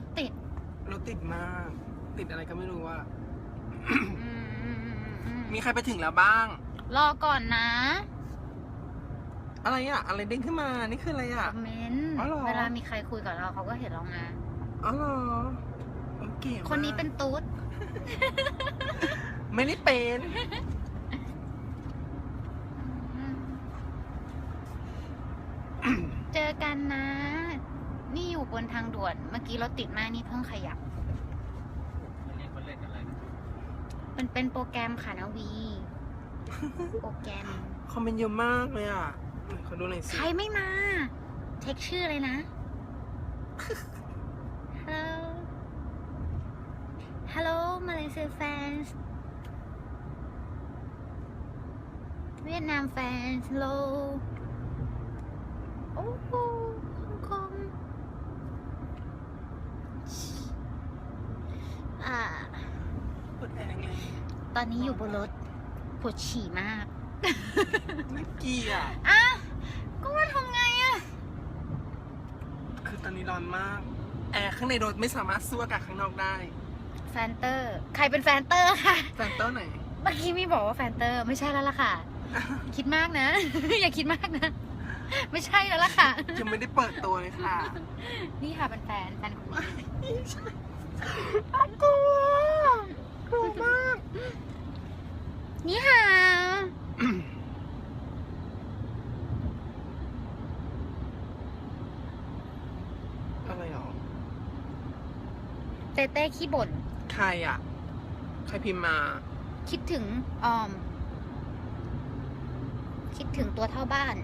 ถติดรถติดมาก ติดอะไรก็ไม่รู้ว่าอืมอืมอืมอืมมีใครไปถึงแล้วบ้าง รอก่อนนะ อะไรอะอะไรเด้งขึ้นมานี่คืออะไรคอะ อมเมนต์อ๋อเหรอ เวลามีใครคุยกับเราเขาก็เห็นเราไงอ๋อเหรอโอเคคนนี้เป็นตุ๊ดไม่ได้เป็นเจอกันนะนี่ อยู่บนทางด่วน เมื่อกี้รถติดมากนี่เพิ่งขยับเรียกว่าเล่นอะไรนะมันเป็นโปรแกรมค่ะนาวี โปรแกรม คอมเมนต์เยอะมากเลยอะขอดูหน่อยสิ ใครไม่มา เช็คชื่อเลยนะ Hello Hello Malaysia fans เวียดนาม fans Hello โอ้โหฮ่องกงอ่า เปิดแอร์ไง ตอนนี้อยู่บนรถปวดฉี่มาก น่าเกลียดอ้าวก็ว่าทำไงอะคือตอนนี้ร้อนมาก แอร์ข้างในรถไม่สามารถสู้อากาศข้างนอกได้ แฟนเตอร์ ใครเป็นแฟนเตอร์ค่ะ แฟนเตอร์ไหน เมื่อกี้มีบอกว่าแฟนเตอร์ไม่ใช่แล้วล่ะค่ะ คิดมากนะ อย่าคิดมากนะ ไม่ใช่แล้วล่ะค่ะ ยังไม่ได้เปิดตัวเลยค่ะ นี่ค่ะเป็นแฟนแฟนคนนี้ กลัวกลัวมาก นี่ค่ะอะไรหรอ เต้เต้ขี้บ่น ใครอะ ใครพิมพ์มา คิดถึงออม คิดถึงตัวเท่าบ้าน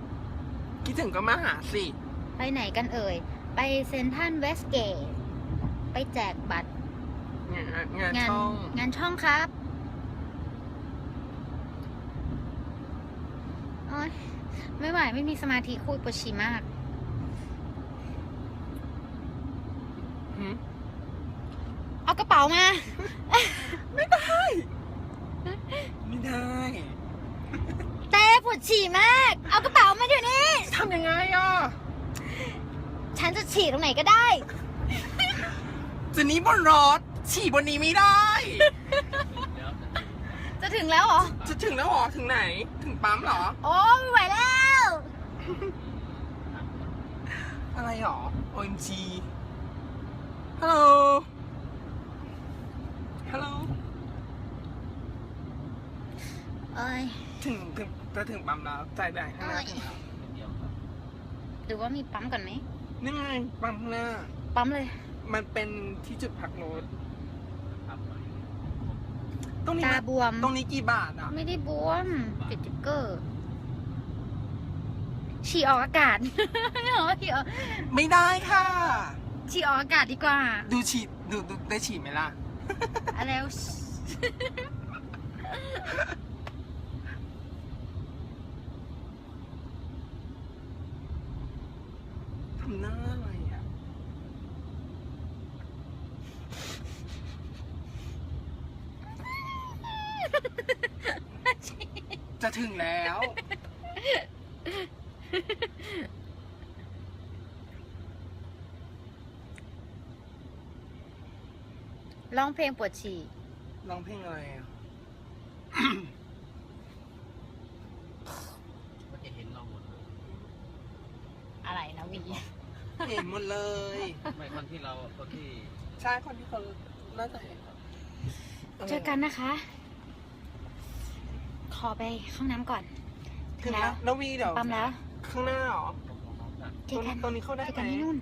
คิดถึงก็มาหาสิ ไปไหนกันเอ่ย ไปเซนทันเวสเกต ไปแจกบัตร งานงานงานช่อง งานช่องครับโอ๊ย ไม่ไหวไม่มีสมาธิคุยปวดฉี่มากหืมเอากระเป๋ามาไม่ได้เต้ปวดฉี่มาก เอากระเป๋ามาเดี๋ยวนี้ทำยังไงอะ ฉันจะฉี่ตรงไหนก็ได้ จะนี้บนรถฉี่บนนี้ไม่ได้แล้ว จะถึงแล้วเหรอ จะถึงแล้วเหรอ ถึงไหน ถึงปั๊มเหรอ โอ้ไม่ไหวแล้ว อะไรหรอ OMG ฮัลโหล ฮัลโหล เอ้ย ถึงถึงจะถึงปั๊มแล้วจ่ายแบงค์ข้างหน้าเอ้ยถึงแล้วเดียวครับหรือว่ามีปั๊มก่อนไหมนี่ไงปั๊มข้างหน้า ปั๊มเลย มันเป็นที่จุดพักรถครับหน่อย ตรงนี้ตานะบวม ตรงนี้กี่บาทอะ ไม่ได้บวมติดติ๊กเกอร์ ฉี่ออกอากาศเหรอฉี่ออกไม่ได้ค่ะ ฉี่ออกอากาศดีกว่า ดูฉีดดูดูได้ฉีดไหมล่ะ อะไรวทำหน้าอะไรอะ จะถึงแล้ว ร้องเพลงปวดฉี่ ร้องเพลงอะไรอะก็จะเห็นเราหมดเลยอะไรนะวีเห็นหมดเลย ไม่คนที่เราคนที่ ใช่คนที่เขาน่าจะเห็นอะเจอกันนะคะ ขอไปเข้าน้ำก่อนถึงแล้วน้องวีเดี๋ยวปั๊มแล้ว ข้างหน้าเหรอตรงของเราได้เจอกันตรงนี้เข้าได้เจอไหมกันที่นู่น